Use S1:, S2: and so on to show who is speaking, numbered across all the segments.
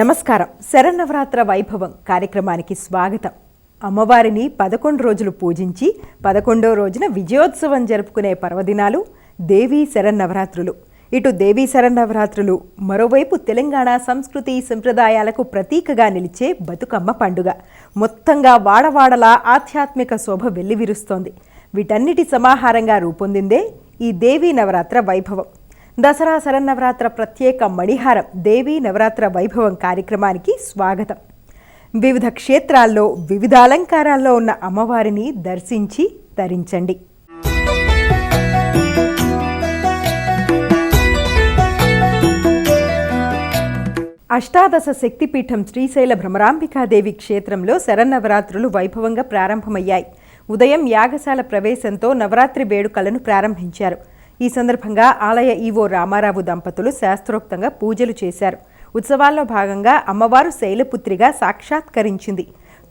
S1: నమస్కారం. శరన్నవరాత్ర వైభవం కార్యక్రమానికి స్వాగతం. అమ్మవారిని పదకొండు రోజులు పూజించి పదకొండో రోజున విజయోత్సవం జరుపుకునే పర్వదినాలు దేవీ శరన్నవరాత్రులు. ఇటు దేవీ శరన్నవరాత్రులు మరోవైపు తెలంగాణ సంస్కృతి సంప్రదాయాలకు ప్రతీకగా నిలిచే బతుకమ్మ పండుగ. మొత్తంగా వాడవాడలా ఆధ్యాత్మిక శోభ వెల్లివిరుస్తోంది. వీటన్నిటి సమాహారంగా రూపొందిందే ఈ దేవీ నవరాత్ర వైభవం. దసరా శరన్నవరాత్ర ప్రత్యేక మణిహారం దేవీ నవరాత్ర వైభవం కార్యక్రమానికి స్వాగతం. వివిధ క్షేత్రాల్లో వివిధ అలంకారాల్లో ఉన్న అమ్మవారిని దర్శించి తరించండి. అష్టాదశ శక్తిపీఠం శ్రీశైల భ్రమరాంబికాదేవి క్షేత్రంలో శరన్నవరాత్రులు వైభవంగా ప్రారంభమయ్యాయి. ఉదయం యాగశాల ప్రవేశంతో నవరాత్రి వేడుకలను ప్రారంభించారు. ఈ సందర్భంగా ఆలయ ఈవో రామారావు దంపతులు శాస్త్రోక్తంగా పూజలు చేశారు. ఉత్సవాల్లో భాగంగా అమ్మవారు శైలపుత్రిగా సాక్షాత్కరించింది.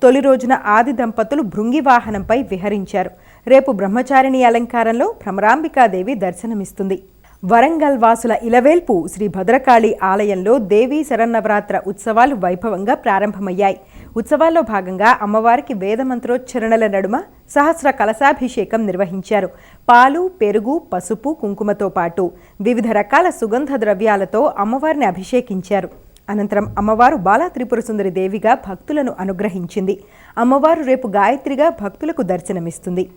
S1: తొలి రోజున ఆది దంపతులు భృంగి వాహనంపై విహరించారు. రేపు బ్రహ్మచారిణి అలంకారంలో భ్రమరాంబికాదేవి దర్శనమిస్తుంది. వరంగల్ వాసుల ఇలవేల్పు శ్రీ భద్రకాళి ఆలయంలో దేవీ శరన్నవరాత్ర ఉత్సవాలు వైభవంగా ప్రారంభమయ్యాయి. ఉత్సవాల్లో భాగంగా అమ్మవారికి వేదమంత్రోచ్చరణల నడుమ సహస్ర కలశాభిషేకం నిర్వహించారు. పాలు పెరుగు పసుపు కుంకుమతో పాటు వివిధ రకాల సుగంధ ద్రవ్యాలతో అమ్మవారిని అభిషేకించారు. అనంతరం అమ్మవారు బాలా త్రిపుర సుందరి దేవిగా భక్తులను అనుగ్రహించింది. అమ్మవారు రేపు గాయత్రిగా భక్తులకు దర్శనమిస్తుంది.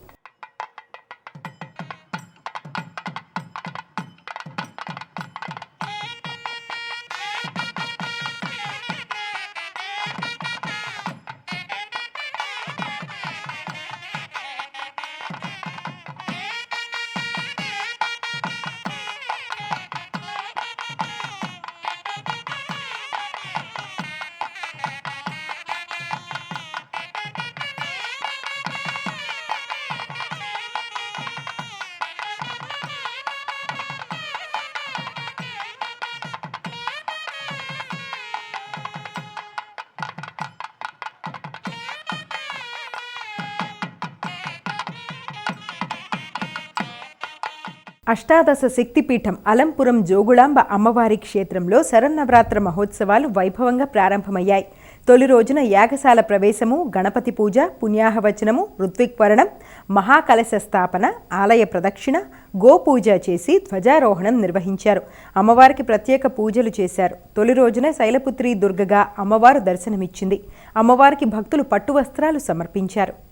S1: అష్టాదశ శక్తిపీఠం అలంపురం జోగుళాంబ అమ్మవారి క్షేత్రంలో శరన్నవరాత్ర మహోత్సవాలు వైభవంగా ప్రారంభమయ్యాయి. తొలి రోజున యాగశాల ప్రవేశము గణపతి పూజ పుణ్యాహవచనము ఋత్విక్వరణం మహాకలశ స్థాపన ఆలయ ప్రదక్షిణ గోపూజ చేసి ధ్వజారోహణం నిర్వహించారు. అమ్మవారికి ప్రత్యేక పూజలు చేశారు. తొలి రోజున శైలపుత్రి దుర్గగా అమ్మవారు దర్శనమిచ్చింది. అమ్మవారికి భక్తులు పట్టు వస్త్రాలు సమర్పించారు.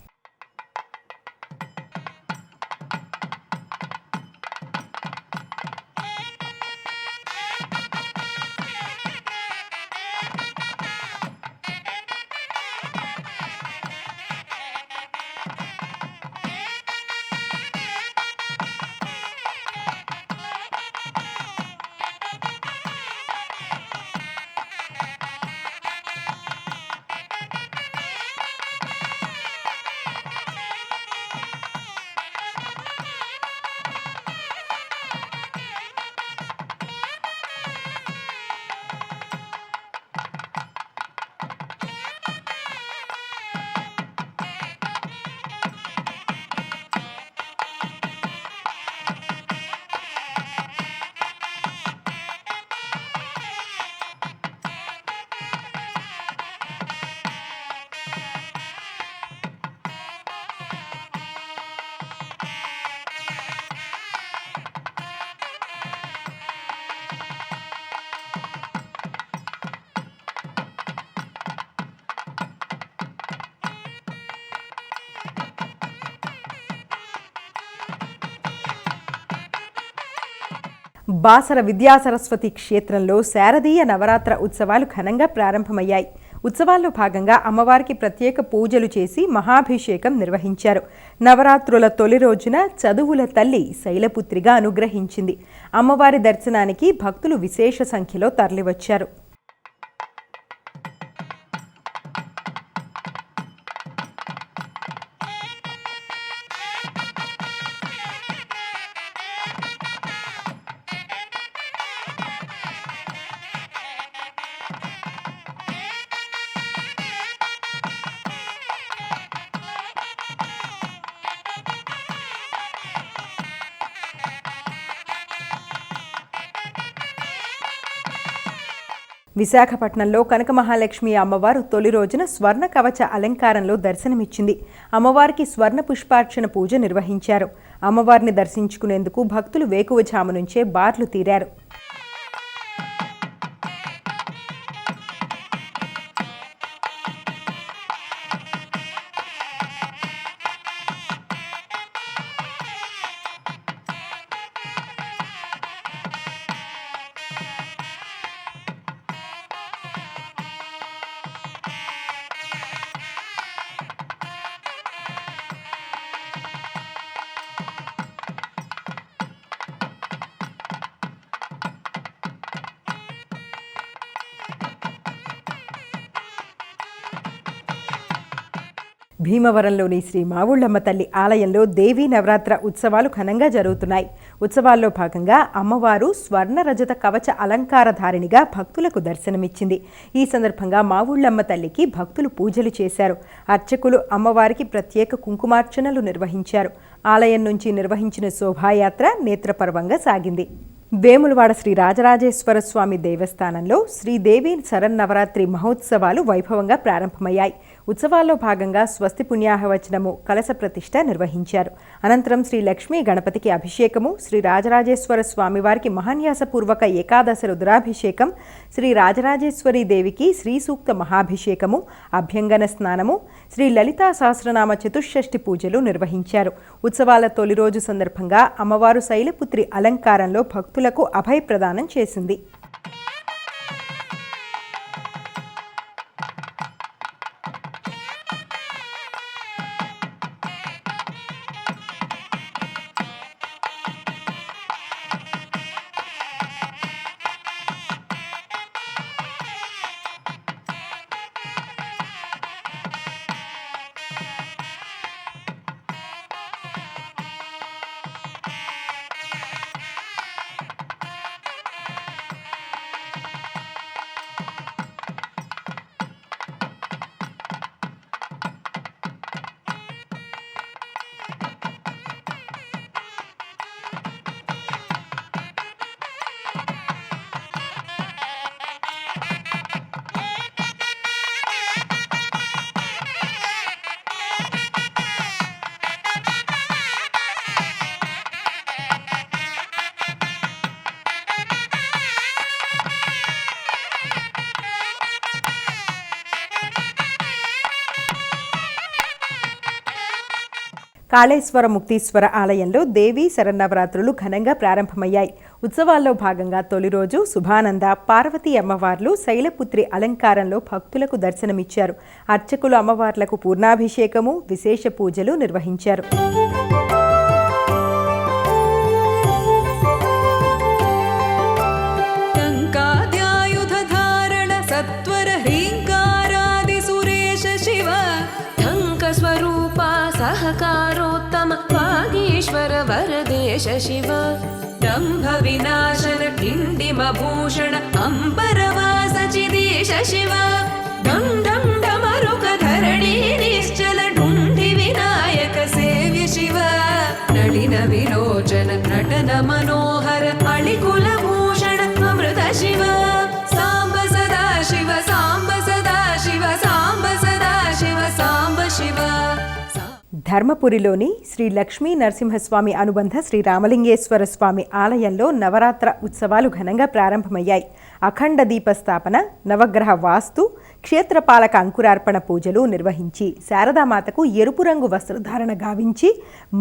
S1: బాసర విద్యాసరస్వతి క్షేత్రంలో శారదీయ నవరాత్ర ఉత్సవాలు ఘనంగా ప్రారంభమయ్యాయి. ఉత్సవాల్లో భాగంగా అమ్మవారికి ప్రత్యేక పూజలు చేసి మహాభిషేకం నిర్వహించారు. నవరాత్రుల తొలి రోజున చదువుల తల్లి శైలపుత్రిగా అనుగ్రహించింది. అమ్మవారి దర్శనానికి భక్తులు విశేష సంఖ్యలో తరలివచ్చారు. విశాఖపట్నంలో కనక మహాలక్ష్మి అమ్మవారు తొలి రోజున స్వర్ణ కవచ అలంకారంలో దర్శనమిచ్చింది. అమ్మవారికి స్వర్ణ పుష్పార్చన పూజ నిర్వహించారు. అమ్మవారిని దర్శించుకునేందుకు భక్తులు వేకువజాము నుంచే బార్లు తీరారు. భీమవరంలోని శ్రీ మావుళ్ళమ్మ తల్లి ఆలయంలో దేవీ నవరాత్ర ఉత్సవాలు ఘనంగా జరుగుతున్నాయి. ఉత్సవాల్లో భాగంగా అమ్మవారు స్వర్ణ రజత కవచ అలంకారధారిణిగా భక్తులకు దర్శనమిచ్చింది. ఈ సందర్భంగా మావుళ్ళమ్మ తల్లికి భక్తులు పూజలు చేశారు. అర్చకులు అమ్మవారికి ప్రత్యేక కుంకుమార్చనలు నిర్వహించారు. ఆలయం నుంచి నిర్వహించిన శోభాయాత్ర నేత్రపర్వంగా సాగింది. వేములవాడ శ్రీ రాజరాజేశ్వర స్వామి దేవస్థానంలో శ్రీదేవి శరన్నవరాత్రి మహోత్సవాలు వైభవంగా ప్రారంభమయ్యాయి. ఉత్సవాల్లో భాగంగా స్వస్తి పుణ్యాహవచనము కలశ ప్రతిష్ట నిర్వహించారు. అనంతరం శ్రీ లక్ష్మీ గణపతికి అభిషేకము శ్రీ రాజరాజేశ్వర స్వామివారికి మహాన్యాసపూర్వక ఏకాదశ రుద్రాభిషేకం శ్రీ రాజరాజేశ్వరి దేవికి శ్రీ సూక్త మహాభిషేకము అభ్యంగన స్నానము శ్రీ లలితా సహస్రనామ చతుషష్ఠి పూజలు నిర్వహించారు. ఉత్సవాల తొలి రోజు సందర్భంగా అమ్మవారు శైలపుత్రి అలంకారంలో భక్తులకు అభయ ప్రదానం చేసింది. కాళేశ్వర ముక్తీశ్వర ఆలయంలో దేవీ శరన్నవరాత్రులు ఘనంగా ప్రారంభమయ్యాయి ఉత్సవాల్లో భాగంగా తొలి రోజు శుభానంద పార్వతీ అమ్మవార్లు శైలపుత్రి అలంకారంలో భక్తులకు దర్శనమిచ్చారు అర్చకులు అమ్మవార్లకు పూర్ణాభిషేకము విశేష పూజలు నిర్వహించారు
S2: टङ्काद्यायुधधारण सत्वर वागीश्वर वरदेश शिव दम्भविनाशन किण्डिमभूषण अम्बरवास चिदीश शिव डं डं डमरुकधरणी निश्चल ढुण्ढि विनायक सेव्य शिव नलिन विलोचन नटन मनोहर अळिकुलभूषण अमृत शिव साम्ब सदा शिव साम्ब सदा शिव साम्ब सदा शिव साम्ब शिव
S1: ధర్మపురిలోని శ్రీ లక్ష్మీ నరసింహస్వామి అనుబంధ శ్రీ రామలింగేశ్వర స్వామి ఆలయంలో నవరాత్ర ఉత్సవాలు ఘనంగా ప్రారంభమయ్యాయి. అఖండ దీపస్థాపన నవగ్రహ వాస్తు క్షేత్రపాలక అంకురార్పణ పూజలు నిర్వహించి శారదామాతకు ఎరుపు రంగు వస్త్రధారణ గావించి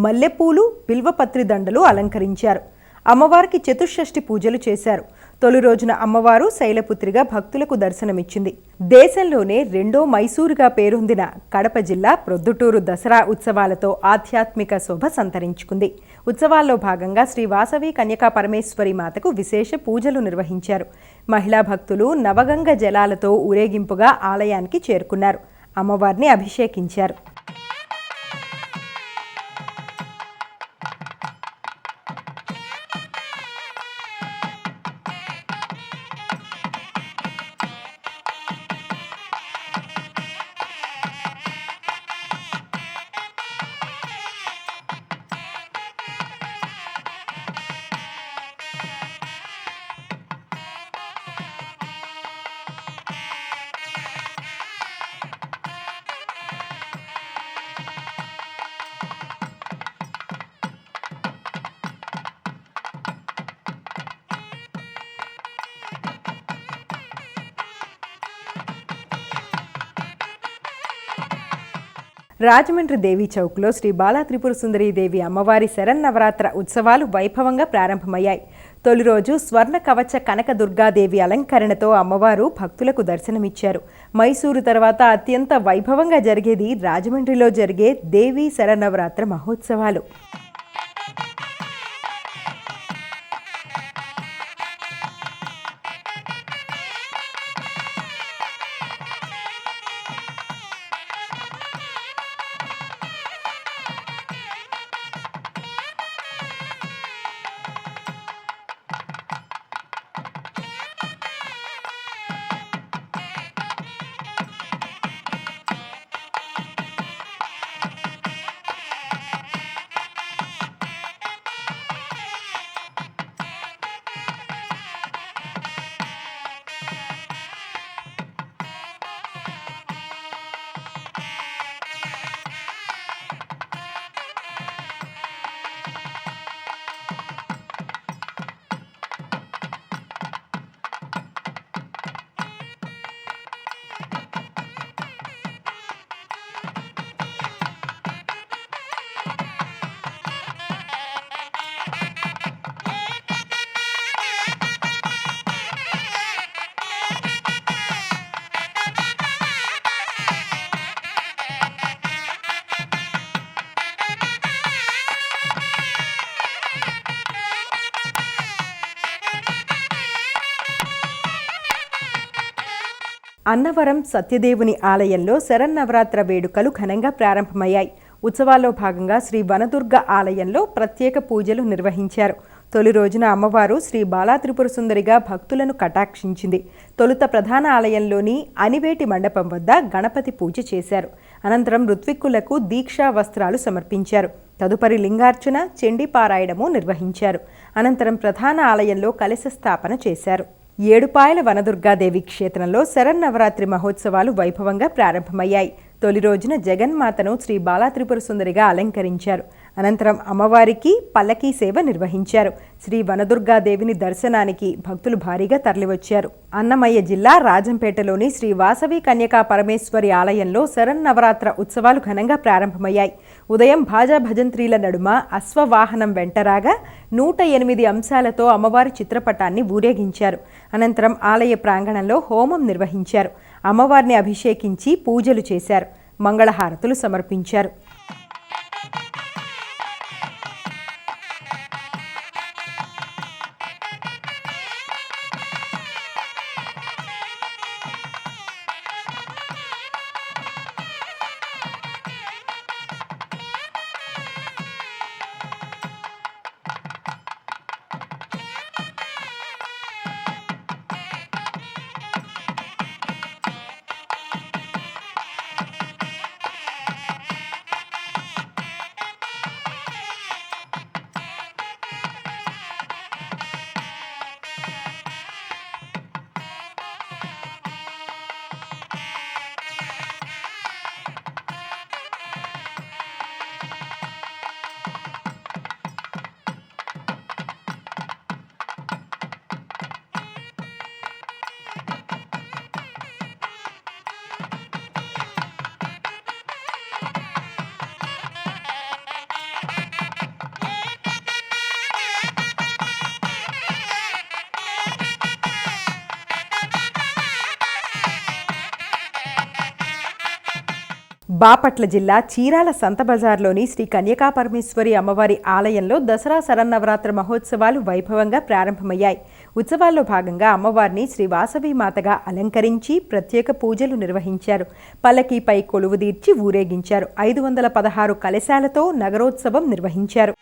S1: మల్లెపూలు బిల్వపత్రి దండలు అలంకరించారు. అమ్మవారికి చతుషష్ఠి పూజలు చేశారు. తొలి రోజున అమ్మవారు శైలపుత్రిగా భక్తులకు దర్శనమిచ్చింది. దేశంలోనే రెండో మైసూరుగా పేరొందిన కడప జిల్లా ప్రొద్దుటూరు దసరా ఉత్సవాలతో ఆధ్యాత్మిక శోభ సంతరించుకుంది. ఉత్సవాల్లో భాగంగా శ్రీ వాసవి కన్యకా పరమేశ్వరి మాతకు విశేష పూజలు నిర్వహించారు. మహిళా భక్తులు నవగంగ జలాలతో ఊరేగింపుగా ఆలయానికి చేరుకున్నారు. అమ్మవారిని అభిషేకించారు. రాజమండ్రి దేవి చౌక్లో శ్రీ బాలా త్రిపుర సుందరీ దేవి అమ్మవారి శరన్నవరాత్ర ఉత్సవాలు వైభవంగా ప్రారంభమయ్యాయి. తొలి రోజు స్వర్ణ కవచ కనక దుర్గాదేవి అలంకరణతో అమ్మవారు భక్తులకు దర్శనమిచ్చారు. మైసూరు తర్వాత అత్యంత వైభవంగా జరిగేది రాజమండ్రిలో జరిగే దేవి శరన్నవరాత్ర మహోత్సవాలు. అన్నవరం సత్యదేవుని ఆలయంలో శరన్నవరాత్ర వేడుకలు ఘనంగా ప్రారంభమయ్యాయి. ఉత్సవాల్లో భాగంగా శ్రీ వనదుర్గ ఆలయంలో ప్రత్యేక పూజలు నిర్వహించారు. తొలి రోజున అమ్మవారు శ్రీ బాలాత్రిపుర సుందరిగా భక్తులను కటాక్షించింది. తొలుత ప్రధాన ఆలయంలోని అనివేటి మండపం వద్ద గణపతి పూజ చేశారు. అనంతరం ఋత్విక్కులకు దీక్షా వస్త్రాలు సమర్పించారు. తదుపరి లింగార్చన చెండి పారాయణము నిర్వహించారు. అనంతరం ప్రధాన ఆలయంలో కలశ స్థాపన చేశారు. ఏడుపాయల వనదుర్గాదేవి క్షేత్రంలో శరన్నవరాత్రి మహోత్సవాలు వైభవంగా ప్రారంభమయ్యాయి. తొలి రోజున జగన్మాతను శ్రీ బాలా త్రిపుర సుందరిగా అలంకరించారు. అనంతరం అమ్మవారికి పల్లకీ సేవ నిర్వహించారు. శ్రీ వనదుర్గాదేవిని దర్శనానికి భక్తులు భారీగా తరలివచ్చారు. అన్నమయ్య జిల్లా రాజంపేటలోని శ్రీ వాసవి కన్యకా పరమేశ్వరి ఆలయంలో శరన్నవరాత్ర ఉత్సవాలు ఘనంగా ప్రారంభమయ్యాయి. ఉదయం భాజా భజంత్రీల నడుమ అశ్వవాహనం వెంటరాగా నూట ఎనిమిది అంశాలతో అమ్మవారి చిత్రపటాన్ని ఊరేగించారు. అనంతరం ఆలయ ప్రాంగణంలో హోమం నిర్వహించారు. అమ్మవారిని అభిషేకించి పూజలు చేశారు. మంగళహారతులు సమర్పించారు. బాపట్ల జిల్లా చీరాల సంత బజార్లోని శ్రీ కన్యకాపరమేశ్వరి అమ్మవారి ఆలయంలో దసరా శరన్నవరాత్ర మహోత్సవాలు వైభవంగా ప్రారంభమయ్యాయి. ఉత్సవాల్లో భాగంగా అమ్మవారిని శ్రీ వాసవి మాతగా అలంకరించి ప్రత్యేక పూజలు నిర్వహించారు. పల్లకీపై కొలువుదీర్చి ఊరేగించారు. ఐదు వందల పదహారు కలశాలతో నగరోత్సవం నిర్వహించారు.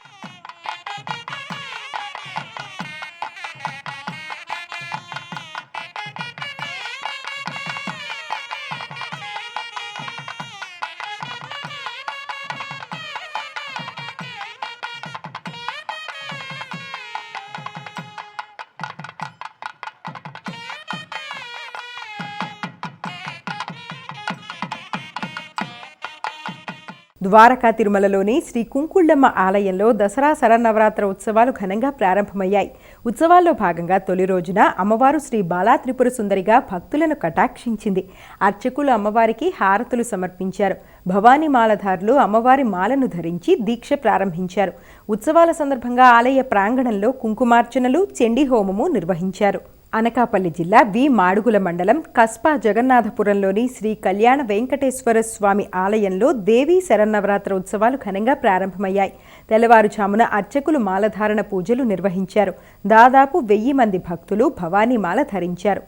S1: ద్వారకా తిరుమలలోని శ్రీ కుంకుళ్ళమ్మ ఆలయంలో దసరా శరన్నవరాత్ర ఉత్సవాలు ఘనంగా ప్రారంభమయ్యాయి. ఉత్సవాల్లో భాగంగా తొలి రోజున అమ్మవారు శ్రీ బాలా త్రిపుర సుందరిగా భక్తులను కటాక్షించింది. అర్చకులు అమ్మవారికి హారతులు సమర్పించారు. భవానీ మాలధారులు అమ్మవారి మాలను ధరించి దీక్ష ప్రారంభించారు. ఉత్సవాల సందర్భంగా ఆలయ ప్రాంగణంలో కుంకుమార్చనలు చెండి హోమము నిర్వహించారు. అనకాపల్లి జిల్లా వి మాడుగుల మండలం కస్పా జగన్నాథపురంలోని శ్రీ కళ్యాణ వెంకటేశ్వర స్వామి ఆలయంలో దేవీ శరన్నవరాత్ర ఉత్సవాలు ఘనంగా ప్రారంభమయ్యాయి. తెల్లవారుజామున అర్చకులు మాలధారణ పూజలు నిర్వహించారు. దాదాపు వెయ్యి మంది భక్తులు భవానీ మాల ధరించారు.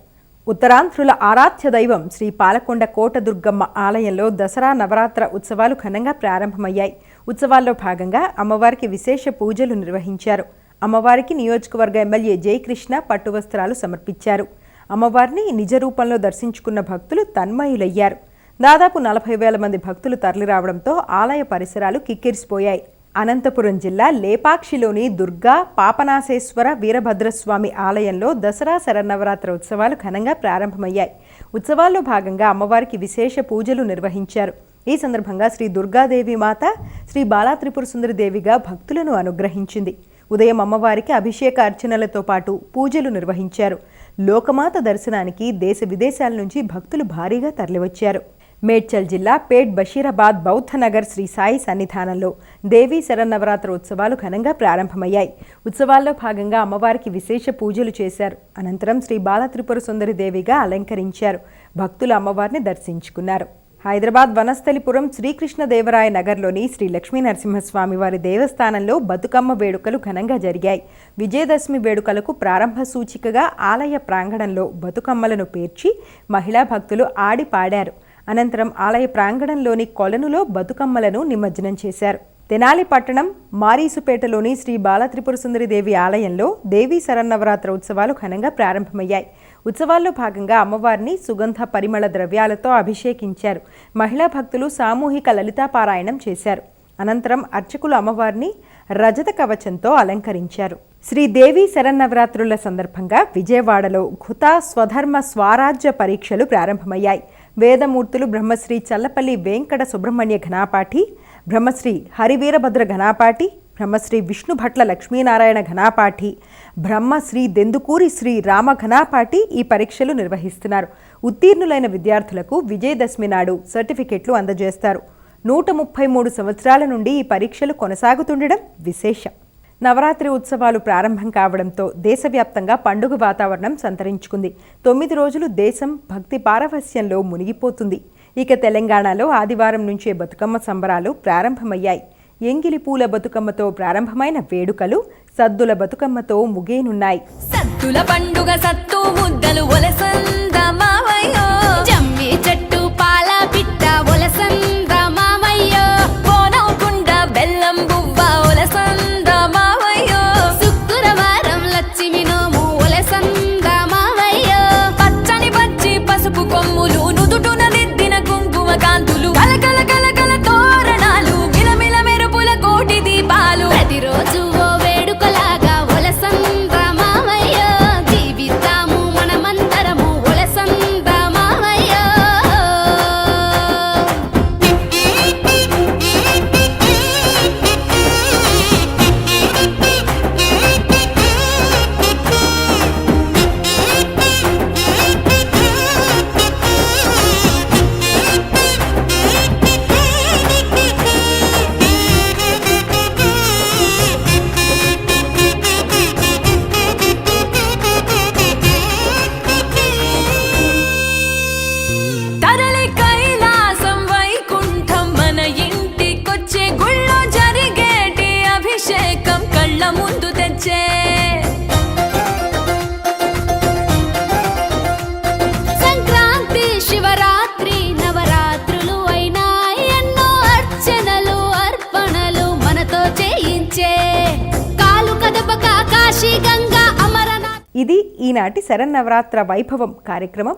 S1: ఉత్తరాంధ్రుల ఆరాధ్య దైవం శ్రీ పాలకొండ కోటదుర్గమ్మ ఆలయంలో దసరా నవరాత్ర ఉత్సవాలు ఘనంగా ప్రారంభమయ్యాయి. ఉత్సవాల్లో భాగంగా అమ్మవారికి విశేష పూజలు నిర్వహించారు. అమ్మవారికి నియోజకవర్గ ఎమ్మెల్యే జయకృష్ణ పట్టు వస్త్రాలు సమర్పించారు. అమ్మవారిని నిజ రూపంలో దర్శించుకున్న భక్తులు తన్మయులయ్యారు. దాదాపు నలభై వేల మంది భక్తులు తరలిరావడంతో ఆలయ పరిసరాలు కిక్కిరిసిపోయాయి. అనంతపురం జిల్లా లేపాక్షిలోని దుర్గా పాపనాశేశ్వర వీరభద్రస్వామి ఆలయంలో దసరా శరన్నవరాత్ర ఉత్సవాలు ఘనంగా ప్రారంభమయ్యాయి. ఉత్సవాల్లో భాగంగా అమ్మవారికి విశేష పూజలు నిర్వహించారు. ఈ సందర్భంగా శ్రీ దుర్గాదేవి మాత శ్రీ బాలా త్రిపుర సుందరి దేవిగా భక్తులను అనుగ్రహించింది. ఉదయం అమ్మవారికి అభిషేక అర్చనలతో పాటు పూజలు నిర్వహించారు. లోకమాత దర్శనానికి దేశ విదేశాల నుంచి భక్తులు భారీగా తరలివచ్చారు. మేడ్చల్ జిల్లా పేట్ బషీరాబాద్ బౌద్ధనగర్ శ్రీ సాయి సన్నిధానంలో దేవీ శరన్నవరాత్ర ఉత్సవాలు ఘనంగా ప్రారంభమయ్యాయి. ఉత్సవాల్లో భాగంగా అమ్మవారికి విశేష పూజలు చేశారు. అనంతరం శ్రీ బాల త్రిపుర సుందరి దేవిగా అలంకరించారు. భక్తులు అమ్మవారిని దర్శించుకున్నారు. హైదరాబాద్ వనస్థలిపురం శ్రీకృష్ణదేవరాయ నగర్లోని శ్రీ లక్ష్మీ నరసింహస్వామి వారి దేవస్థానంలో బతుకమ్మ వేడుకలు ఘనంగా జరిగాయి. విజయదశమి వేడుకలకు ప్రారంభ సూచికగా ఆలయ ప్రాంగణంలో బతుకమ్మలను పేర్చి మహిళా భక్తులు ఆడి పాడారు అనంతరం ఆలయ ప్రాంగణంలోని కొలనులో బతుకమ్మలను నిమజ్జనం చేశారు. తెనాలి పట్టణం మారీసుపేటలోని శ్రీ బాలత్రిపుర సుందరి దేవి ఆలయంలో దేవీ శరన్నవరాత్ర ఉత్సవాలు ఘనంగా ప్రారంభమయ్యాయి. ఉత్సవాల్లో భాగంగా అమ్మవారిని సుగంధ పరిమళ ద్రవ్యాలతో అభిషేకించారు. మహిళా భక్తులు సామూహిక లలితాపారాయణం చేశారు. అనంతరం అర్చకులు అమ్మవారిని రజత కవచంతో అలంకరించారు. శ్రీదేవి శరన్నవరాత్రుల సందర్భంగా విజయవాడలో ఘుతా స్వధర్మ స్వరాజ్య పరీక్షలు ప్రారంభమయ్యాయి. వేదమూర్తులు బ్రహ్మశ్రీ చల్లపల్లి వెంకట సుబ్రహ్మణ్య ఘనాపాఠి బ్రహ్మశ్రీ హరివీరభద్ర ఘనాపాఠి బ్రహ్మశ్రీ విష్ణు భట్ల లక్ష్మీనారాయణ ఘనాపాఠి బ్రహ్మశ్రీ దెందుకూరి శ్రీ రామ ఘనాపాఠి ఈ పరీక్షలు నిర్వహిస్తున్నారు. ఉత్తీర్ణులైన విద్యార్థులకు విజయదశమి నాడు సర్టిఫికెట్లు అందజేస్తారు. నూట ముప్పై మూడు సంవత్సరాల నుండి ఈ పరీక్షలు కొనసాగుతుండడం విశేషం. నవరాత్రి ఉత్సవాలు ప్రారంభం కావడంతో దేశవ్యాప్తంగా పండుగ వాతావరణం సంతరించుకుంది. తొమ్మిది రోజులు దేశం భక్తి పారవస్యంలో మునిగిపోతుంది. ఇక తెలంగాణలో ఆదివారం నుంచే బతుకమ్మ సంబరాలు ప్రారంభమయ్యాయి. ఎంగిలి పూల బతుకమ్మతో ప్రారంభమైన వేడుకలు సద్దుల బతుకమ్మతో ముగేనున్నాయి.
S2: సద్దుల పండుగ సత్తు ముద్దలు ఒలసంద మావయ్యో. అభిషేకం కళ్ళ ముందు తెచ్చే. సంక్రాంతి శివరాత్రి నవరాత్రులు అయినా ఎన్నో అర్చనలు అర్పణలు మనతో చేయించే. కాలు కదపక కాశీ గంగా అమరనాథ్.
S1: ఇది ఈనాటి శరన్నవరాత్ర వైభవం కార్యక్రమం.